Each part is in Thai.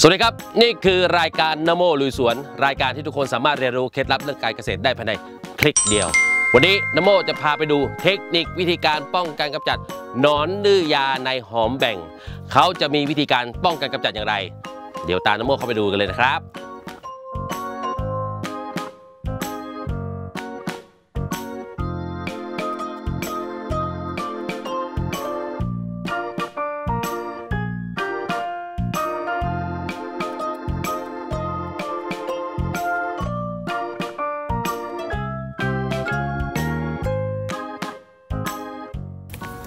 สวัสดีครับ นี่คือรายการนโมลุยสวน รายการที่ทุกคนสามารถเรียนรู้เคล็ดลับเรื่องการเกษตรได้ภายในคลิกเดียว วันนี้นโมจะพาไปดูเทคนิควิธีการป้องกันกำจัดหนอนดื้อยาในหอมแบ่ง เขาจะมีวิธีการป้องกันกำจัดอย่างไร เดี๋ยวตามนโมเข้าไปดูกันเลยนะครับ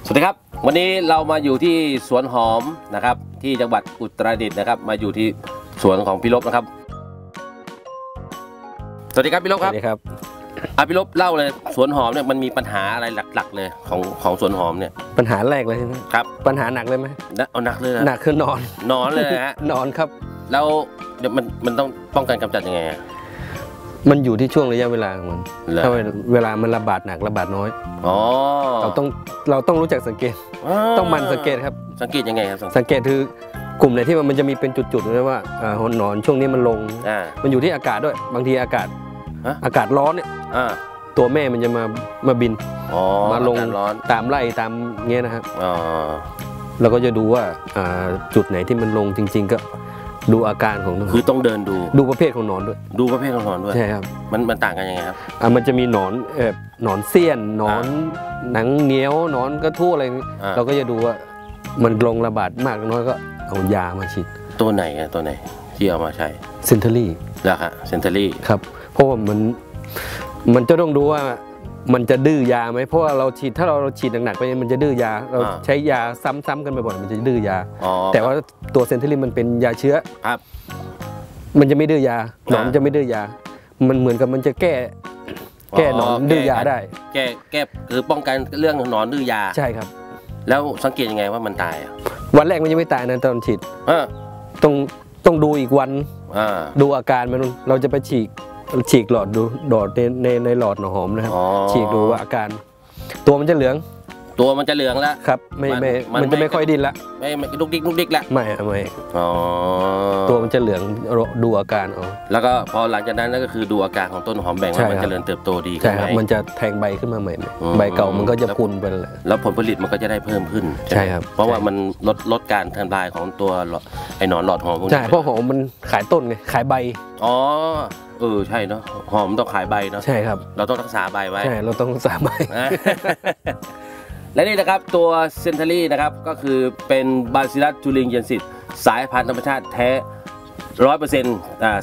สวัสดีครับวันนี้เรามาอยู่ที่สวนหอมนะครับ ที่จังหวัดอุตรดิตถ์นะครับ มาอยู่ที่สวนของพี่ลบนะครับ สวัสดีครับพี่ลบสครับวัสดีครับอะพี่ลบเล่าเลยสวนหอมเนี่ยมันมีปัญหาอะไรหลัก ๆ เลยของของสวนหอมเนี่ยปัญหาแรกเลยใช่ไหมครับปัญหาหนักเลยไหมนะเอาหนักเลยนะหนักคือนอนนอนเลยนะฮะนอนครับ แล้วเดี๋ยวมันมันต้องป้องกันกำจัดยังไงอะ มันอยู่ที่ช่วงระยะเวลาของมันเหรอ ถ้าเวลามันระบาดหนักระบาดน้อย อ๋อเราต้องเราต้องรู้จักสังเกต ต้องหมันสังเกตครับ สังเกตยังไงครับสังเกตสังเกตคือกลุ่มไหนที่มันจะมีเป็นจุดๆนะว่าอ่าหนหนอนช่วงนี้มันลง อ่า มันอยู่ที่อากาศด้วย บางทีอากาศฮะ อากาศร้อนเนี่ยอ่าตัวแม่มันจะมามาบิน อ๋อมาลง อากศร้อนตามไล่ตามเงี้ยนะครับอ๋อเราก็จะดูว่าอ่าจุดไหนที่มันลงจริง ๆ ก็ ดูอาการของคือต้องเดินดูดูประเภทของหนอนด้วย ดูประเภทของหนอนด้วยใช่ครับมันมันต่างกันยังไงครับอะมันจะมีหนอนเออหนอนเสี้ยนหนอนหนังเหนียวหนอนกระทู้อะไรอย่างงี้อ่าเราก็จะดูว่ามันลงระบาดมากน้อยก็เอายามาฉีดตัวไหนอะตัวไหนที่เอามาใช้เซนเทอรี่แล้วครับเซนเทอรี่ครับ เพราะว่ามันมันจะต้องดูว่า มันจะดื้อยาไหมเพราะว่าเราฉีดถ้าเราฉีดหนักๆไปมันจะดื้อยา เราใช้ยาซ้ำๆกันบ่อยๆมันจะดื้อยา อ๋อแต่ว่าตัวเซนเทอรี่มันเป็นยาเชื้อ ครับ มันจะไม่ดื้อยาหนอนอ่า จะไม่ดื้อยา มันเหมือนกับมันจะแก้ แก้หนอนดื้อยาได้ แก้แก้คือป้องกันเรื่องหนอนดื้อยา ใช่ครับ แล้วสังเกตยังไงว่ามันตายอะวันแรกมันยังไม่ตายนะตอนฉีดเออต้องต้องดูอีกวัน อ่าดูอาการมันเราจะไปฉีก ฉีกหลอดดูหลอดในในในหลอดหนอหอมนะครับ อ๋อ ฉีกดูว่าอาการ ตัวมันจะเหลืองตัวมันจะเหลืองแล้ว ครับ ไม่มันไม่มันมันจะไม่ ไม่ค่อยดิ้นละไม่ไม่ดุกดิกดุกดิกแล้วไม่อะไม่อ๋อตัวมันจะเหลืองดูอาการเอา แล้วก็พอหลังจากนั้นก็คือดูอาการของต้นหอมแบ่งใช่ว่ามันครับ เจริญเติบโตดีขึ้ใช่นคไหรับมมันจะแทงใบขึ้นมาใหม่อืม ใบเก่ามันก็จะพุนไปแล้ว แล้วผลผลิตมันก็จะได้เพิ่มขึ้นใช่ครับ เพราะว่าใช่มันลดลดการทำลายของตัวหลอดไอ้หนอนหลอดหอมพวกนี้ใช่เพราะหอมมันขายต้นไงขายใบ อ๋อ เออใช่เนาะหอมต้องขายใบเนาะใช่ครับ เราต้องรักษาใบไว้ใช่เราต้องสามใบนะและนี่นะครับตัวเซนเทอรี่นะครับก็คือเป็นบาซิลัสจูลิงเยนซิตสายพันธุ์ธรรมชาติแท้ร้อยเปอร์เซ็นต์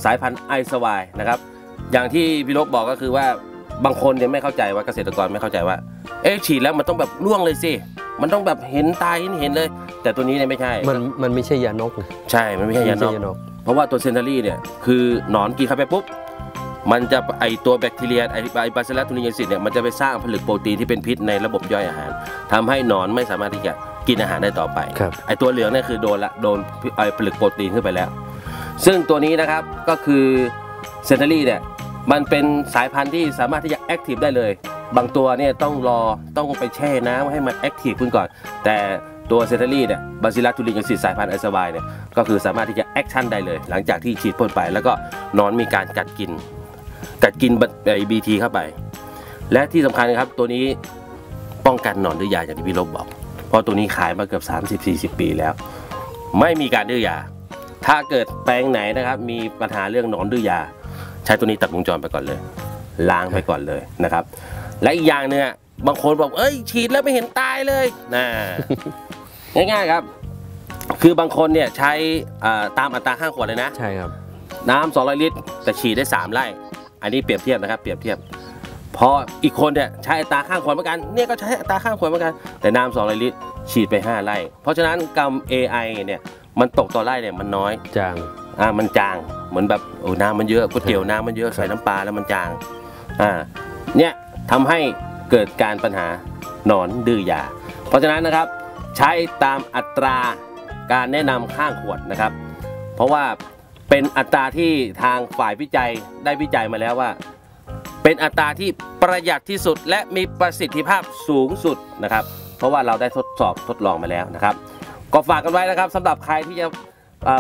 สายพันธุ์ไอสวายนะครับ อย่างที่พี่ลบบอกก็คือว่าบางคนเนี่ยไม่เข้าใจว่าเกษตรกรไม่เข้าใจว่า เอ๊ะฉีดแล้วมันต้องแบบร่วงเลยสิ มันต้องแบบเห็นตายเห็นเห็นเลย แต่ตัวนี้เนี่ยไม่ใช่ มันมันไม่ใช่ยานกไงใช่ มันไม่ใช่ยาไม่นใช่อกยานก เพราะว่าตัวเซนเทอรี่เนี่ยคือหนอนกินเข้าไปปุ๊บ มันจะไอตัวแบคทีเรียไอไอบาซิลัสทูนิเยนซิสเนี่ยมันจะไปสร้างผลึกโปรตีนที่เป็นพิษในระบบย่อยอาหารทำให้หนอนไม่สามารถที่จะกินอาหารได้ต่อไปครับไอตัวเหลืองเนี่ยคือโดนละโดนไอผลึกโปรตีนขึ้นไปแล้ว ซึ่งตัวนี้นะครับก็คือเซนเทอรี่เนี่ยมันเป็นสายพันธุ์ที่สามารถที่จะแอคทีฟได้เลย บางตัวเนี่ยต้องรอต้องไปแช่น้ำให้มันแอคทีฟขึ้นก่อน แต่ตัวเซนเทอรี่เนี่ยบาซิลัสทูลินซิสสายพันธุ์ไอซาวายเนี่ยก็คือสามารถที่จะแอคชั่นได้เลย หลังจากที่ฉีดพ่นไปแล้วก็หนอนมีการกัดกิน กัดกินไอบีทีเข้าไป และที่สำคัญนะครับตัวนี้ป้องกันหนอนดื้อยาอย่างที่พี่ลบบอก เพราะตัวนี้ขายมาเกือบ 30-40 ปีแล้ว ไม่มีการดื้อยา ถ้าเกิดแปลงไหนนะครับ มีปัญหาเรื่องหนอนดื้อยา ใช้ตัวนี้ตัดวงจรไปก่อนเลย ล้างไปก่อนเลยนะครับ และอีกอย่างหนึงอะบางคนบอกเอ้ย ฉีดแล้วไม่เห็นตายเลยนะง่ายๆครับ คือบางคนเนี่ยใช้อ่าตามอัตราข้างขวดเลยนะ ใช่ครับ น้ำ200ลิตร แต่ฉีดได้ 3 ไร่ อันนี้เปรียบเทียบนะครับ เปรียบเทียบพออีกคนเนี่ยใช้อัตราข้างขวดเหมือนกันเนี่ยก็ใช้อัตราข้างขวดเหมือนกัน แต่น้ำ200ลิตรฉีดไป 5ไร่เพราะฉะนั้นกรรม AI เนี่ยมันตกต่อไร่เนี่ยมันน้อยจางอ่ามันจางเหมือนแบบโอ้น้ำมันเยอะก๋วยเตี๋ยวน้ำมันเยอะใส่น้ำปลาแล้วมันจางอ่าเนี่ยทำให้เกิดการปัญหาหนอนดื้อยา เพราะฉะนั้นนะครับใช้ตามอัตราการแนะนำข้างขวดนะครับ เพราะว่า เป็นอัตราที่ทางฝ่ายวิจัยได้วิจัยมาแล้วว่า เป็นอัตราที่ประหยัดที่สุดและมีประสิทธิภาพสูงสุดนะครับ เพราะว่าเราได้ทดสอบทดลองมาแล้วนะครับ ก็ฝากกันไว้นะครับสำหรับใครที่จะ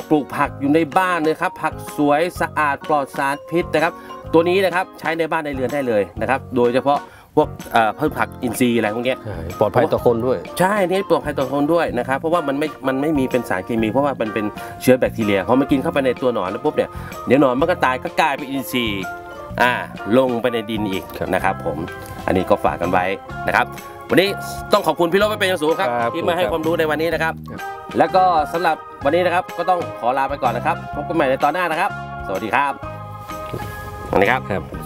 ปลูกผักอยู่ในบ้านนะครับ ผักสวยสะอาดปลอดสารพิษนะครับ ตัวนี้นะครับใช้ในบ้านในเรือนได้เลยนะครับ โดยเฉพาะ พวกเอ่อพืชผักอินทรีย์อะไรพวกเนี้ยใช่ปลอดภัยต่อคนด้วย ใช่นี่ปลอดภัยต่อคนด้วยนะครับเพราะว่ามันไม่มันไม่มีเป็นสารเคมี เพราะว่ามันเป็นเชื้อแบคทีเรียพอมันกินเข้าไปในตัวหนอนแล้วปุ๊บเนี่ยเดี๋ยวหนอนมันก็ตายก็กลายเป็นอินทรีย์อ่าลงไปในดินอีกครับนะครับผมอันนี้ก็ฝากกันไว้นะครับ วันนี้ต้องขอบคุณพี่โรจน์เป็นอย่างสูงครับครับที่มาให้ครับความรู้ในวันนี้นะครับครับแล้วก็สำหรับวันนี้นะครับก็ต้องขอลาไปก่อนนะครับพบกันใหม่ในตอนหน้านะครับ สวัสดีครับสวัสดีครับครับ